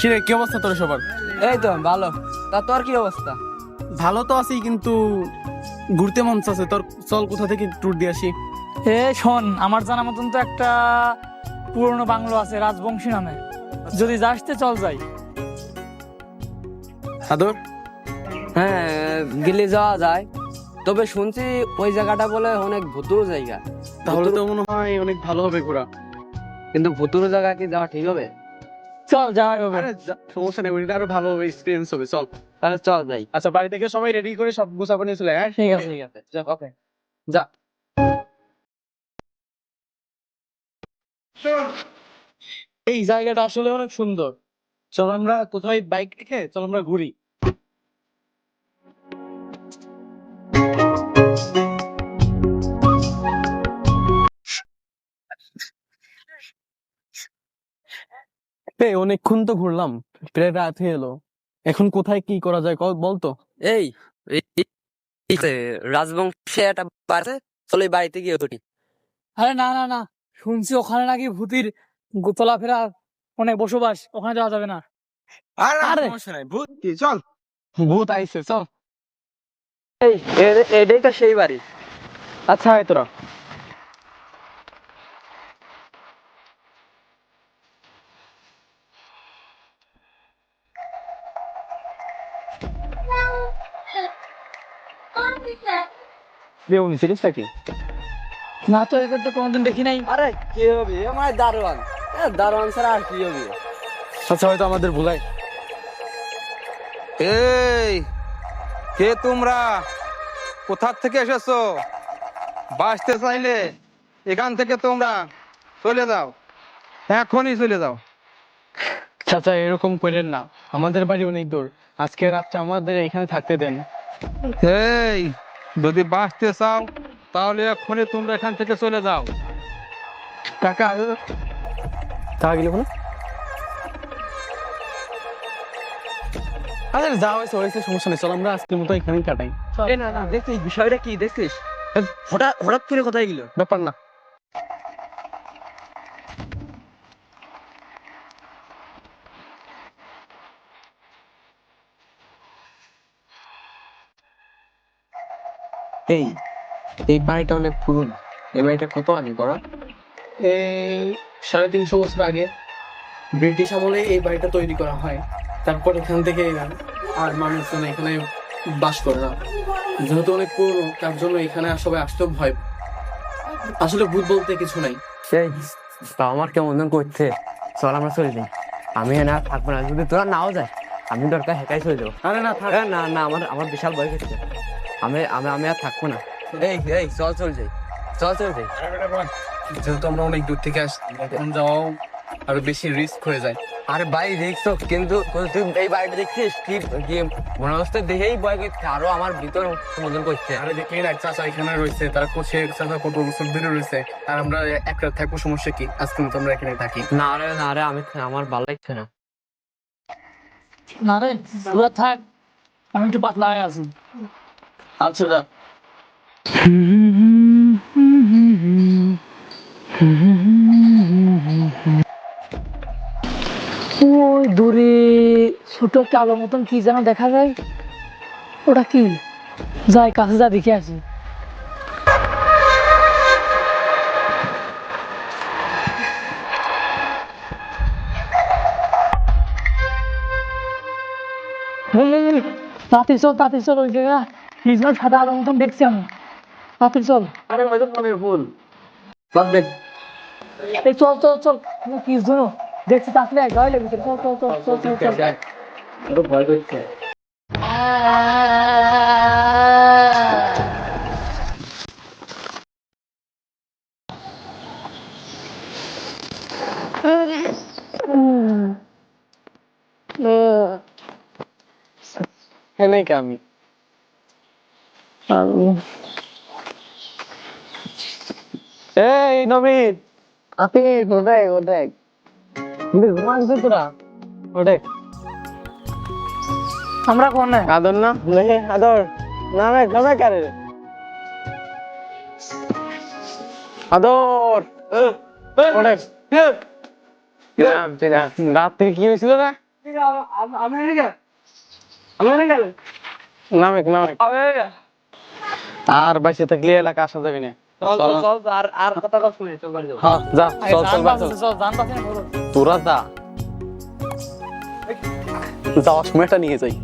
কিরে কি অবস্থা তোর সবার? এই তো ভালো। তা তোর কি অবস্থা? ভালো তো আছি কিন্তু ঘুরতে মন চাচ্ছে। তোর চল কোথা থেকে ট্যুর দিয়ে আসি? এ শোন আমার জানা মতন তো একটা পুরনো বাংলো আছে রাজবংশী নামে। যদি যাস তে চল যাই। আদর হ্যাঁ গেলে যাওয়া যায়। তবে শুনছি ওই জায়গাটা বলে অনেক ভুতুর জায়গা। তাহলে তো মনে হয় অনেক ভালো হবে ঘোরা। কিন্তু ভুতুর জায়গা কি যাওয়া ঠিক হবে? চল যাওয়া হবে। সমস্যা নেই ওইটা আরও ভালো হবে এক্সপিরিয়েন্স হবে চল। তাহলে চল যাই। আচ্ছা বাড়ি থেকে সবাই রেডি করে সব গুছাবো নিয়ে চলে হ্যাঁ? ঠিক আছে ঠিক আছে। ওকে যা। এই জায়গাটা আসলে অনেক সুন্দর। চল আমরা কোথায় বাইক রেখে চল আমরা ঘুরি। এই অনেকক্ষণ তো ঘুরলাম। প্রায় রাত হয়ে এলো। এখন কোথায় কি করা যায় ক- বলতো? এই এই- এই- এই যে রাজবংশে একটা বাড়ছে চলো বাড়িতে গিয়ে উঠি আরে না না না শুনছি ওখানে নাকি ভূতির গো- চলাফেরা অনেক বসবাস ওখানে যাওয়া যাবে না। আরে সমস্যা নাই ভূত কি? চল। ভূত আইছে চল। এই এটাই তো সেই বাড়ি। আচ্ছা আয় তোরা। নাকি? না তো এদের তো কোনোদিন দেখি নাই। আরে কি হবে? আমার দারোয়ান। দারোয়ান ছাড়া আর কি হবে? আচ্ছা হয়তো আমাদের ভুলাই। এই কে তোমরা? কোথা থেকে এসেছ? বাঁচতে চাইলে এখান থেকে তোমরা চলে যাও। এখনই চলে যাও। চাচা এরকম করেন না। আমাদের বাড়ি অনেক দূর। আজকে রাতটা আমাদের এখানে থাকতে দেন। এই যদি বাঁচতে চাও তাহলে এখনই তোমরা এখান থেকে চলে যাও। টাকা টাকা গেলে কোনো আরে যা হয়েছে হয়েছে সমস্যা নেই। চল আমরা আজকের মতো এখানেই কাটাই। এই না না দেখছিস বিষয়টা কি দেখছিস? হঠাৎ হঠাৎ করে কোথায় গেল? ব্যাপার না। এই এই বাড়িটা অনেক পুরনো। এই বাড়িটা কত আগে করা? এই সাড়ে তিনশো বছর আগে ব্রিটিশ আমলে এই বাড়িটা তৈরি করা হয়। তারপর এখান থেকে আর মানুষজন এখানে বাস করে না। যেহেতু অনেক পুরনো তার জন্য এখানে আর সবাই আসতেও ভয় আসলে ভূত বলতে কিছু নাই। সেই তা আমার কেমন যেন করছে। চল আমরা চলে যাই। আমি না থাকব না। যদি তোরা নাও যায় আমি দরকার হেঁটাই চলে যাব। আরে না থাক। না না আমার আমার বিশাল ভয় করছে। আমি আমি আমি আর থাকব না। এই এই চল চল যাই। চল চল যাই। যেহেতু আমরা অনেক দূর থেকে আসছি এখন যাওয়াও আরও বেশি রিস্ক হয়ে যায়। আরে ভাই দেখছ কিন্তু তুই এই বাড়িটা দেখছিস? কি মনে হচ্ছে দেখেই ভয় করছে আরও আমার ভিতর মতন করছে। আরে দেখলি না চাচা এখানে রয়েছে তারা কোচে চাচা কত বছর ধরে রয়েছে আর আমরা এক রাত থাকব সমস্যা কি? আজকে মতো আমরা এখানে থাকি। না রে না রে আমি আমার ভালো লাগছে না। না রে থাক আমি একটু পাতলা হয়ে আছি। আচ্ছা যা ওই দূরে ছোট একটা আলো মতন কি যেন দেখা যায়? ওটা কি? যাই, কাছে যা, দেখে আসি। তাতে চল তাতে চল, ওই জায়গা যেন সাদা আলো মতন দেখছি আমি। তাতে চল। আরে হয়তো মনের ভুল। বাদ দে এই চল চল চল। কি যেন দেখছি তাকলে গায়ে লেগেছে। চল চল চল চল চল চল। তো ভয় করছে। হ্যাঁ নাই আমি। এই নবীন। আপনি ওটাই ওটাই ঘুমাচ্ছে তোরা? ওটাই আমরা কোনে? আদর না? নে আদর। না না না কারে? আদর। ওটাই রাত থেকে কি হয়েছিল না নামেক নামেক আর বাইসে থাকলে এলাকা আসা যাবে না। আর আর কথা কথা শুনে চল বাড়ি যাব হ্যাঁ যা চল চল বাস তোরা যা। যাওয়ার সময়টা নিয়ে যাই।